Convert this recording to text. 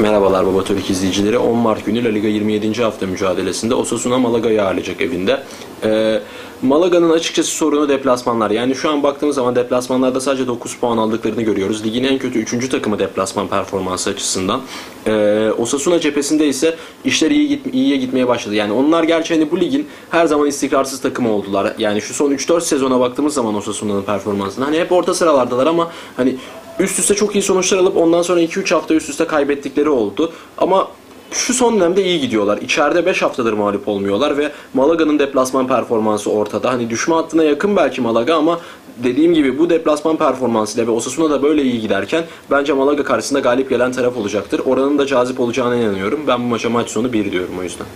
Merhabalar Baba Türk izleyicileri. 10 Mart günü La Liga 27. hafta mücadelesinde Osasuna Malaga'yı ağırlayacak evinde. Ee, Malaga'nın açıkçası sorunu deplasmanlar. Yani şu an baktığımız zaman deplasmanlarda sadece 9 puan aldıklarını görüyoruz. Ligin en kötü 3. takımı deplasman performansı açısından. Ee, Osasuna cephesinde ise işler iyi git, iyiye gitmeye başladı. Yani onlar gerçi hani bu ligin her zaman istikrarsız takımı oldular. Yani şu son 3-4 sezona baktığımız zaman Osasuna'nın performansına hani hep orta sıralardalar ama hani üst üste çok iyi sonuçlar alıp ondan sonra 2-3 hafta üst üste kaybettikleri oldu. Ama şu son dönemde iyi gidiyorlar. İçeride 5 haftadır mağlup olmuyorlar ve Malaga'nın deplasman performansı ortada. Hani düşme hattına yakın belki Malaga ama dediğim gibi bu deplasman performansıyla ve Osasuna da böyle iyi giderken bence Malaga karşısında galip gelen taraf olacaktır. Oranın da cazip olacağına inanıyorum. Ben bu maça maç sonu 1 diyorum o yüzden.